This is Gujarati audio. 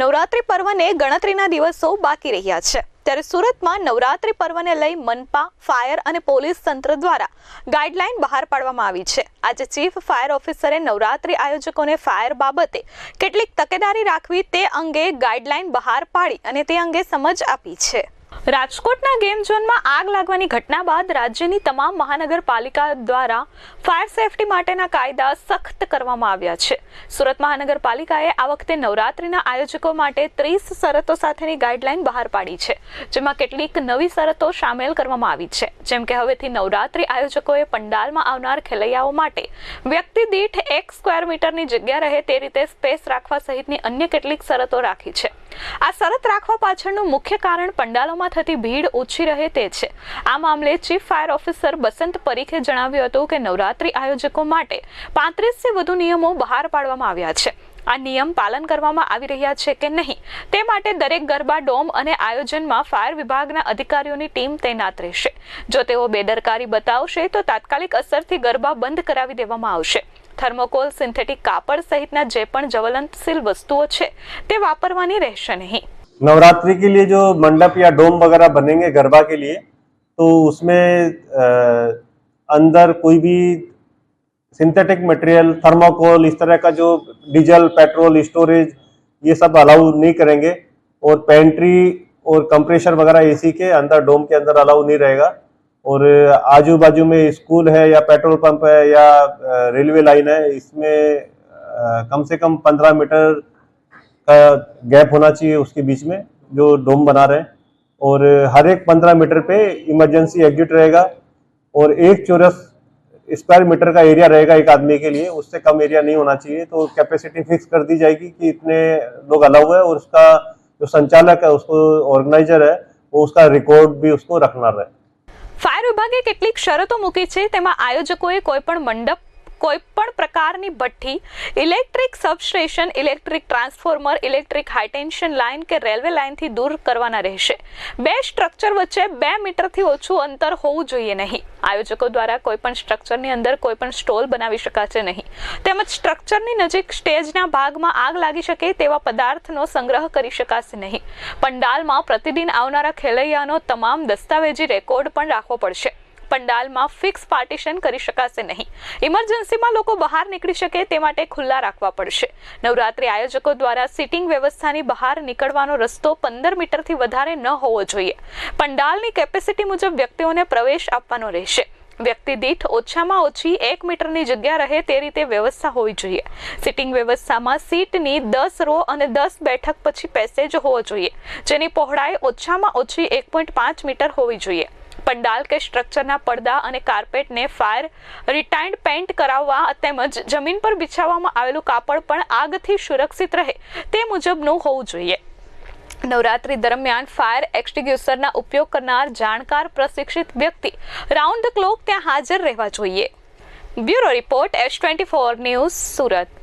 નવરાત્રી પર્વને ગણતરીના દિવસો બાકી રહ્યા છે. ત્યારે સુરતમાં નવરાત્રી પર્વને લઈ મનપા, ફાયર અને પોલીસ તંત્ર દ્વારા ગાઈડલાઈન બહાર પાડવામાં આવી છે. આજે ચીફ ફાયર ઓફિસરે નવરાત્રી આયોજકોને ફાયર બાબતે કેટલીક તકેદારી રાખવી તે અંગે ગાઈડલાઈન બહાર પાડી અને તે અંગે સમજ આપી છે. રાજકોટના ગેમ ઝોનમાં આગ લાગવાની ઘટના બાદ રાજ્યની તમામ મહાનગરપાલિકા દ્વારા ફાયર સેફટી માટેના કાયદા સખ્ત કરવામાં આવ્યા છે. સુરત મહાનગરપાલિકાએ આ વખતે નવરાત્રિના આયોજકો માટે ત્રીસ શરતો સાથેની ગાઈડલાઈન બહાર પાડી છે, જેમાં કેટલીક નવી શરતો સામેલ કરવામાં આવી છે. જેમ કે હવેથી નવરાત્રિ આયોજકોએ પંડાલમાં આવનાર ખેલૈયાઓ માટે વ્યક્તિ દીઠ એક સ્ક્વેર મીટરની જગ્યા રહે તે રીતે સ્પેસ રાખવા સહિતની અન્ય કેટલીક શરતો રાખી છે. આ શરત રાખવા પાછળનું મુખ્ય કારણ પંડાલોમાં થતી ભીડ ઓછી રહે તે છે. આ મામલે ચીફ ફાયર ઓફિસર બસંત પરીખે જણાવ્યું હતું કે નવરાત્રી આયોજકો માટે પાંત્રીસથી વધુ નિયમો બહાર પાડવામાં આવ્યા છે. આ નિયમ પાલન કરવામાં આવી રહ્યા છે કે નહીં તે માટે દરેક ગરબા ડોમ અને આયોજનમાં ફાયર વિભાગના અધિકારીઓની ટીમ તૈનાત રહેશે. જો તેઓ બેદરકારી બતાવશે તો તાત્કાલિક અસરથી ગરબા બંધ કરાવી દેવામાં આવશે. થર્મોકોલ સિન્થેટિક કાપડ સહિતના જે પણ જ્વલંતશીલ વસ્તુઓ છે તે વાપરવાની રહેશે નહીં नवरात्रि के लिए जो मंडप या डोम वगैरह बनेंगे गरबा के लिए तो उसमें अ, अंदर कोई भी सिंथेटिक मटेरियल थर्माकोल इस तरह का जो डीजल पेट्रोल स्टोरेज ये सब अलाउ नहीं करेंगे और पेंट्री और कंप्रेशर वगैरह एसी के अंदर डोम के अंदर अलाउ नहीं रहेगा और आजू बाजू में स्कूल है या पेट्रोल पंप है या रेलवे लाइन है, इसमें कम से कम पंद्रह मीटर का गैप होना चाहिए उसके बीच में, जो डोम बना रहे हैं। और हर एक पंद्रह मीटर पे इमरजेंसी एग्जिट रहेगा और एक चौरस स्क्वायर मीटर का एरिया रहेगा एक आदमी के लिए, उससे कम एरिया नहीं होना चाहिए तो कैपेसिटी फिक्स कर दी जाएगी कि इतने लोग अलाउ है और उसका जो संचालक है, उसको ऑर्गेनाइजर है, वो उसका रिकॉर्ड भी उसको रखना रहे। વિભાગે કેટલીક શરતો મૂકી છે તેમાં આયોજકોએ કોઈપણ મંડપ કોઈપણ પ્રકારની ભઠ્ઠી, electric substation, electric transformer, electric high tension line કે રેલવે લાઇનથી દૂર કરવાના રહેશે. બે સ્ટ્રક્ચર વચ્ચે બે મીટરથી ઓછું અંતર હોવું જોઈએ નહીં. આયોજકો દ્વારા કોઈપણ સ્ટ્રક્ચરની અંદર કોઈપણ સ્ટોલ બનાવી શકાશે નહીં. તેમજ સ્ટ્રક્ચરની નજીક સ્ટેજના ભાગમાં આગ લાગી શકે તેવા પદાર્થનો સંગ્રહ કરી શકાશે નહીં. પંડાલમાં પ્રતિદિન આવનારા ખેલૈયાનો તમામ દસ્તાવેજી રેકોર્ડ પણ રાખવો પડશે. પંડાલમાં ફિક્સ પાર્ટીશન કરી શકાશે નહીં. ઇમરજન્સીમાં લોકો બહાર નીકળી શકે તે માટે ખુલ્લા રાખવા પડશે. નવરાત્રી આયોજકો દ્વારા સિટિંગ વ્યવસ્થાની બહાર નીકળવાનો રસ્તો પંદર મીટરથી વધારે ન હોવો જોઈએ. પંડાલની કેપેસિટી મુજબ વ્યક્તિઓને પ્રવેશ આપવાનો રહેશે. વ્યક્તિ દીઠ ઓછામાં ઓછી એક મીટરની જગ્યા રહે તે રીતે વ્યવસ્થા હોવી જોઈએ. સિટિંગ વ્યવસ્થામાં સીટની દસ રો અને દસ બેઠક પછી પેસેજ હોવો જોઈએ. જેની પહોળાઈ ઓછામાં ઓછી એક પોઈન્ટ પાંચ મીટર હોવી જોઈએ. પંડાલ કે સ્ટ્રક્ચરના પડદા અને કાર્પેટને ફાયર રિટાઇન્ડ પેન્ટ કરાવવા તેમજ જમીન પર બિછાવવામાં આવેલું કાપડ પણ આગથી સુરક્ષિત રહે તે મુજબનું હોવું જોઈએ. નવરાત્રી દરમિયાન ફાયર એક્સટિગ્યુસરના ઉપયોગ કરનાર જાણકાર પ્રશિક્ષિત વ્યક્તિ રાઉન્ડ ધ ક્લોક ત્યાં હાજર રહેવા જોઈએ. Bureau report S twenty four news Surat.